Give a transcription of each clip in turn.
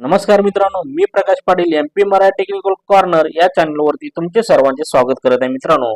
नमस्कार मित्रांनो मी Prakash Patil M P Marathi technical corner या चॅनलवरती तुमचे सर्वांचे स्वागत करत आहे मित्रांनो.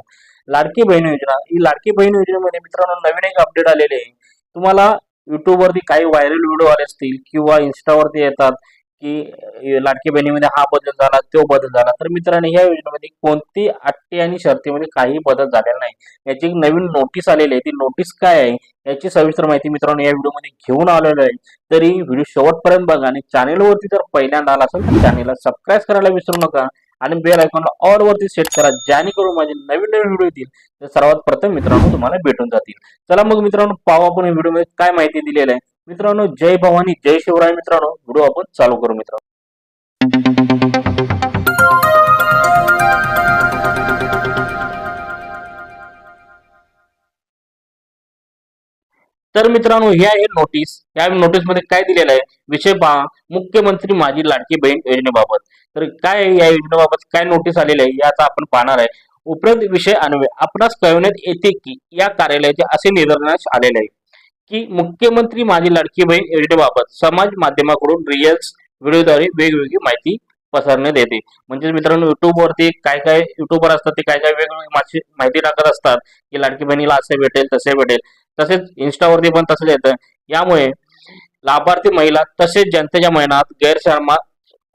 लाडकी बहीण योजना ही लाडकी बहीण योजनेमध्ये मित्रांनो नवीन एक अपडेट आलेले आहे. तुम्हाला युट्यूबवरती वरती काही व्हायरल व्हिडिओ आले असतील किंवा इन्स्टावरती येतात की लाडकी बहिणीमध्ये हा बदल झाला तो बदल झाला. तर मित्रांनो या योजनेमध्ये कोणती अट्टी आणि शर्तीमध्ये काही बदल झालेला नाही. याची एक नवीन नोटीस आलेली आहे. ती नोटीस काय आहे? याची सविस्तर माहिती मित्रांनो या व्हिडिओमध्ये घेऊन आलेलो आहे. तरी व्हिडिओ शेवटपर्यंत बघा आणि चॅनेलवरती जर पहिल्यांदा आला असेल तर चॅनेलला सबस्क्राईब करायला विसरू नका आणि बेल आयकॉनला ऑल वरती सेट करा. जेणेकरून माझे नवीन नवीन व्हिडिओ येतील तर सर्वात प्रथम मित्रांनो तुम्हाला भेटून जातील. चला मग मित्रांनो पाहू आपण व्हिडिओमध्ये काय माहिती दिलेली आहे. मित्रांनो जय भवानी जय शिवराय मित्रांनो. व्हिडिओ आपण चालू करू मित्रांनो. तर मित्रांनो ही आहे नोटीस या नोटीसमध्ये काय दिलेलं आहे? विषय पहा. मुख्यमंत्री माझी लाडकी बहीण योजनेबाबत. तर काय आहे या योजनेबाबत काय नोटीस आलेली आहे? याचा आपण पाहणार आहे. उपरोक्त विषय अन्वय आपणास कळवण्यात येते की या कार्यालयाचे असे निदर्शनास आलेले आहे. की मुख्यमंत्री माझी लाडकी बहीण योजनेबाबत समाज माध्यमाकडून रिअल्स व्हिडिओद्वारे वेगवेगळी माहिती पसरण्यात येते. म्हणजे मित्रांनो युट्यूबवरती काय काय युट्यूबर असतात ते काय काय वेगवेगळी माहिती टाकत असतात की लाडकी बहिणीला असे भेटेल तसे भेटेल. तसेच इन्स्टावरती पण तसंच येतं. यामुळे लाभार्थी महिला तसेच जनतेच्या मनात गैरसमा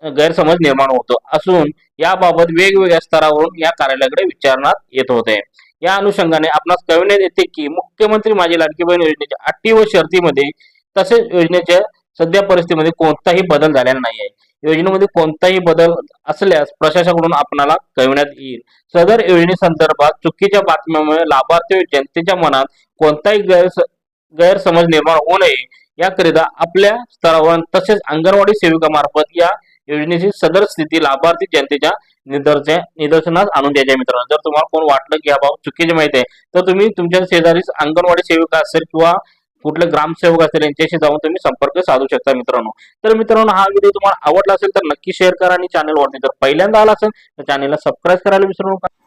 गैरसमज निर्माण होतो. असून याबाबत वेगवेगळ्या स्तरावरून या कार्यालयाकडे विचारण्यात येत होते. या अनुषंगाने आपणास कळविण्यात येते की मुख्यमंत्री माझी लाडकी बहीण योजनेच्या अटी व शर्तीमध्ये तसेच योजनेच्या सध्या परिस्थितीमध्ये कोणताही बदल झालेला नाही आहे योजनेमध्ये कोणताही बदल असल्यास प्रशासनाकडून आपणाला कळविण्यात येईल. सदर योजनेसंदर्भात चुकीच्या बातम्यामुळे लाभार्थी जनतेच्या मनात कोणताही गैरस गैरसमज निर्माण होऊ नये. याकरिता आपल्या स्तरावर तसेच अंगणवाडी सेविकामार्फत या योजनेची सदर स्थिती लाभार्थी जनतेच्या निदर्श निदर्शनास आणून द्यायच्या मित्रांनो. जर तुम्हाला कोण वाटलं की याबाबत चुकीची माहिती आहे तर तुम्ही तुमच्या शेजारीच अंगणवाडी सेविका असेल किंवा कुठले ग्रामसेवक असेल यांच्याशी जाऊन तुम्ही संपर्क साधू शकता मित्रांनो. तर मित्रांनो हा व्हिडिओ तुम्हाला आवडला असेल तर नक्की शेअर करा आणि चॅनलवरती जर पहिल्यांदा आला असेल तर चॅनलला सबस्क्राईब करायला विसरू नका.